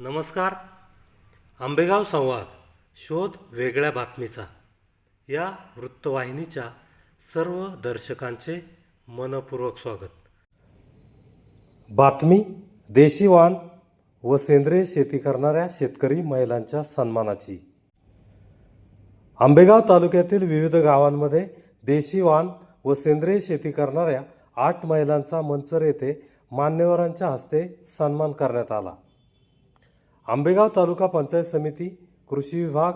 नमस्कार. आंबेगाव संवाद शोध वेगळ्या बातमीचा. या वृत्तवाहिनीच्या सर्व दर्शकांचे मनपूर्वक स्वागत. बातमी देशीवान व सेंद्रिय शेती करणाऱ्या शेतकरी महिलांच्या सन्मानाची. आंबेगाव तालुक्यातील विविध गावांमध्ये देशीवान व सेंद्रिय शेती करणाऱ्या आठ महिलांचा मंचर येथे मान्यवरांच्या हस्ते सन्मान करण्यात आला. आंबेगाव तालुका पंचायत समिती कृषी विभाग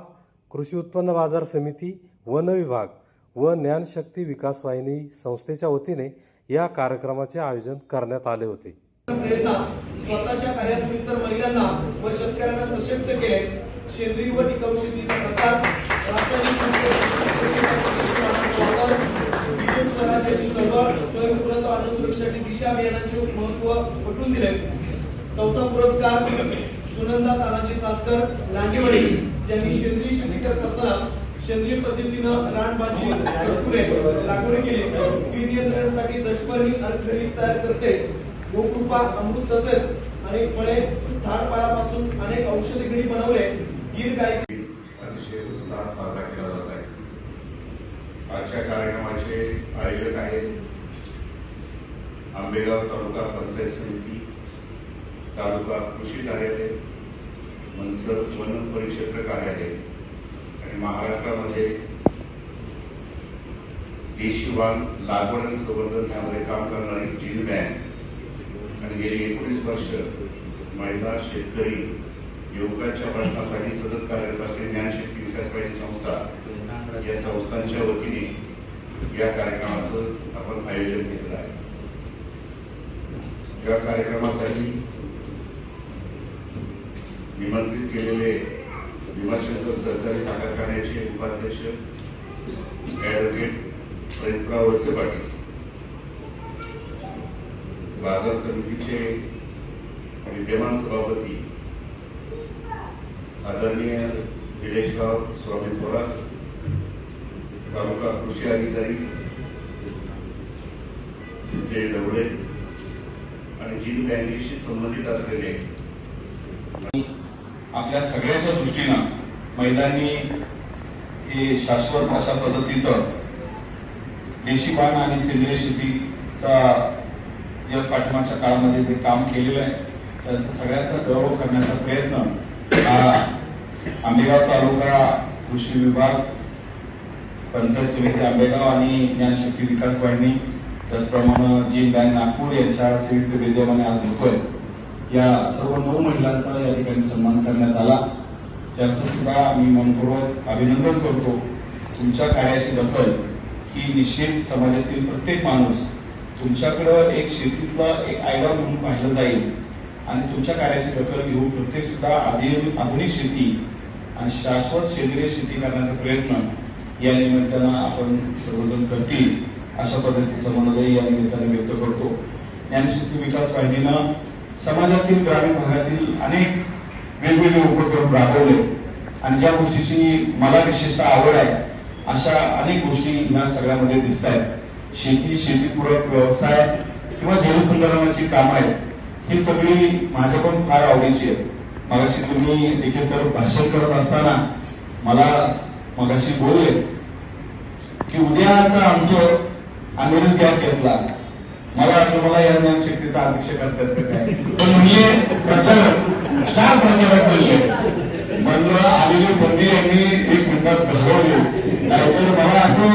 कृषी उत्पन्न बाजार समिती वन विभाग व ज्ञानशक्ती विकास वाहिनी संस्थेच्या वतीने या कार्यक्रमाचे आयोजन करण्यात आले होते. स्वतःच्या कार्यानिमित्त महिलांना व शेतकऱ्यांना सशक्त केले. सेंद्रिय व टिकाऊ शेतीचा प्रसार रासायनिक स्वराज्याची चळवळ स्वयंपूर्णता अन्न सुरक्षाची दिशा अभियानाचे महत्त्व पटवून दिले. चौथा पुरस्कार सुनंदा तानाजी सासकर लांडेवाडी ज्यांनी सेंद्रिय शेती करत असताना सेंद्रिय पद्धतीनं रानभाजी फुले लागवड केली. कीड नियंत्रणासाठी दशपर्णी अर्धघरीस तयार करते. गोकृपा अमृत तसेच अनेक फळे झाडपाल्यापासून अनेक औषधी घडी बनवले. गीर गायची. अतिशय उत्साहात साजरा केला जात आहे. आजच्या कार्यक्रमाचे आयोजक आहेत आंबेगाव तालुका पंचायत समिती तालुका कृषी कार्यालय मनसर वन परिक्षेत्र कार्यालय आणि महाराष्ट्रामध्ये देशीवान लागवड आणि संवर्धन यामध्ये काम करणारी जीन बँक आणि गेली एकोणीस वर्ष महिला शेतकरी युवकांच्या प्रश्नासाठी सतत कार्यरत असलेली ज्ञानशक्ती विकास वाहिनी संस्था या संस्थांच्या वतीने या कार्यक्रमाचं आपण आयोजन केलेलं आहे. या कार्यक्रमासाठी निमंत्रित केलेले भीमाशंकर सहकारी साखर कारखान्याचे उपाध्यक्ष ऍडव्होकेट प्रदीपराव वळसे पाटील. बाजार समितीचे विद्यमान सभापती आदरणीय निलेशराव स्वामी थोरात तालुका कृषी अधिकारी सिद्धे डवळे आणि जिन बँकेशी संबंधित असलेले आपल्या सगळ्याच्या दृष्टीनं महिलांनी हे शाश्वत अशा पद्धतीचं देशी बाण आणि सेंद्रिय शेतीचा जे पाठिंबाच्या काळामध्ये जे काम केलेलं आहे त्याचा सगळ्यांचा गौरव करण्याचा प्रयत्न हा आंबेगाव तालुका कृषी विभाग पंचायत समिती आंबेगाव आणि ज्ञानशक्ती विकास वाहिनी त्याचप्रमाणे जी बँक नागपूर यांच्या संयुक्त विद्यमाने आज होतोय. या सर्व नऊ महिलांचा या ठिकाणी सन्मान करण्यात आला. त्याचं सुद्धा मी मनपूर्वक अभिनंदन करतो. तुमच्या कार्याची दखल ही निश्चित समाजातील प्रत्येक माणूस तुमच्याकडं एक शेतीतला एक आयडॉल म्हणून पाहिलं जाईल. आणि तुमच्या कार्याची दखल घेऊन प्रत्येक सुद्धा आधुनिक शेती आणि शाश्वत सेंद्रिय शेती करण्याचा प्रयत्न या निमित्तानं आपण सर्वजण करतील अशा पद्धतीचं मनोदय या निमित्तानं व्यक्त करतो. ज्ञानशक्ती विकास वाहिनीनं समाजातील ग्रामीण भागातील अनेक वेगवेगळे उपक्रम राबवले. आणि ज्या गोष्टीची मला विशेषतः आवड आहे अशा अनेक गोष्टी ह्या सगळ्यामध्ये दिसत आहेत शेती शेतीपूरक व्यवसाय किंवा जलसंधारणाची कामं आहेत ही सगळी माझ्या पण फार आवडीची आहे मगाशी तुम्ही देखील सर भाषण करत असताना मला मगाशी बोलले की उद्याचा आमचं आम्ही गॅप घेतला. मला वाटलं मला या ज्ञानशक्तीचा अध्यक्ष करतात काय? पण म्हणजे प्रचारक स्टार प्रचारक म्हणले म्हणलं आलेली संधी यांनी एक मिनिटात घालवली. नाहीतर मला असं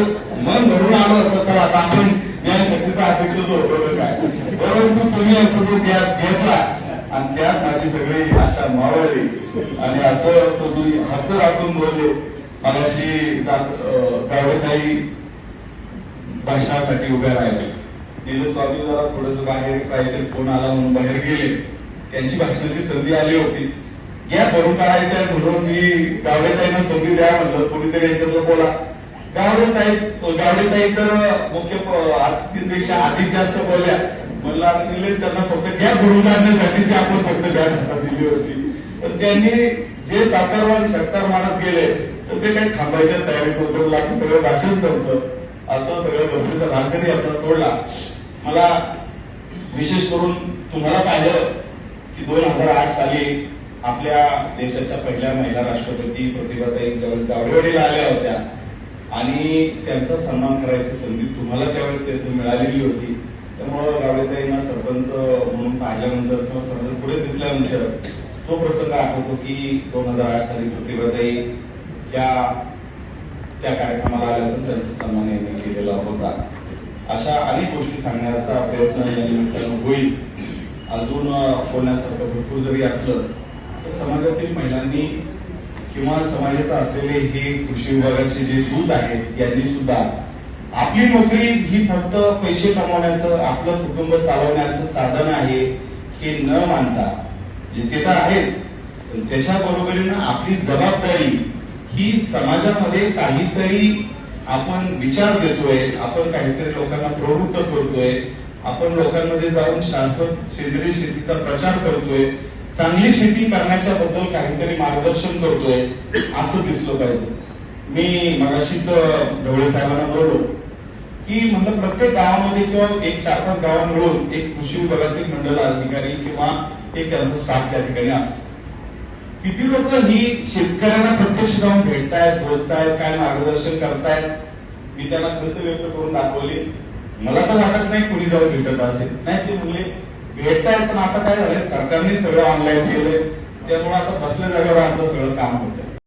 मन भरून आलं होतं चला आता आपण ज्ञानशक्तीचा अध्यक्ष जो होतो काय? परंतु तुम्ही असं जो गॅप घेतला आणि त्यात माझी सगळी आशा मावळली. आणि असं तुम्ही हाच राखून बोलले. मलाशी जात अं, भाषणासाठी उभ्या राहिल्या नीलस्वामी जरा थोडस बाहेर काहीतरी फोन आला म्हणून बाहेर गेले. त्यांची भाषणाची संधी आली होती. घ्या भरून काढायचंय म्हणून मी गावडेताईंना संधी द्या म्हणलं. कोणीतरी यांच्यातलं बोला. गावडे साहेब गावडेताई तर मुख्य अतिथींपेक्षा अधिक जास्त बोलल्या. म्हणलं निलेश त्यांना फक्त गॅप भरून काढण्यासाठी आपण फक्त बॅट हातात दिली होती. पण त्यांनी जे चाकरवान षटकार मारत गेले तर ते काही थांबायच्या तयारीत होतं लागून सगळं भाषण संपलं. असं सगळं गमतीचा भाग जरी आता सोडला मला विशेष करून तुम्हाला पाहिलं की दोन हजार आठ साली आपल्या देशाच्या पहिल्या महिला राष्ट्रपती प्रतिभाताई ज्यावेळेस गावडेवाडीला आल्या होत्या. आणि त्यांचा सन्मान करायची संधी तुम्हाला त्यावेळेस तेथे मिळालेली होती. त्यामुळं गावडेताईंना सरपंच म्हणून पाहिल्यानंतर किंवा सरपंच पुढे दिसल्यानंतर तो प्रसंग आठवतो की दोन हजार आठ साली प्रतिभाताई या त्या कार्यक्रमाला आल्यानंतर त्यांचा सन्मान यांनी केलेला होता. अशा अनेक गोष्टी सांगण्याचा प्रयत्न या निमित्तानं होईल. अजून बोलण्यासारखं भरपूर जरी असलं तर समाजातील महिलांनी किंवा समाजात असलेले हे कृषी विभागाचे जे दूत आहेत यांनी सुद्धा आपली नोकरी ही फक्त पैसे कमवण्याचं आपलं कुटुंब चालवण्याचं साधन आहे हे न मानता जे ते तर आहेच त्याच्या बरोबरीनं आपली जबाबदारी ही समाजामध्ये काहीतरी आपण विचार देतोय आपण काहीतरी लोकांना प्रवृत्त करतोय आपण लोकांमध्ये जाऊन शाश्वत सेंद्रिय शेतीचा प्रचार करतोय चांगली शेती करण्याच्या बद्दल काहीतरी मार्गदर्शन करतोय असं दिसलं पाहिजे. मी मगाशीच ढवळे साहेबांना बोललो की म्हणलं प्रत्येक गावामध्ये किंवा एक चार पाच गावात मिळून एक कृषी विभागाचे मंडळ मंडल अधिकारी किंवा एक त्यांचा स्टाफ त्या ठिकाणी असतो. किती लोक ही शेतकऱ्यांना प्रत्यक्ष जाऊन भेटतायत बोलतायत काय मार्गदर्शन करतायत मी त्यांना खंत व्यक्त करून दाखवली. मला तर वाटत नाही कुणी जाऊन भेटत असेल. नाही ते म्हणले भेटतायत पण आता काय झालंय? सरकारने सगळं ऑनलाईन केलंय. त्यामुळे आता बसल्या जागेवर आमचं सगळं काम होतंय.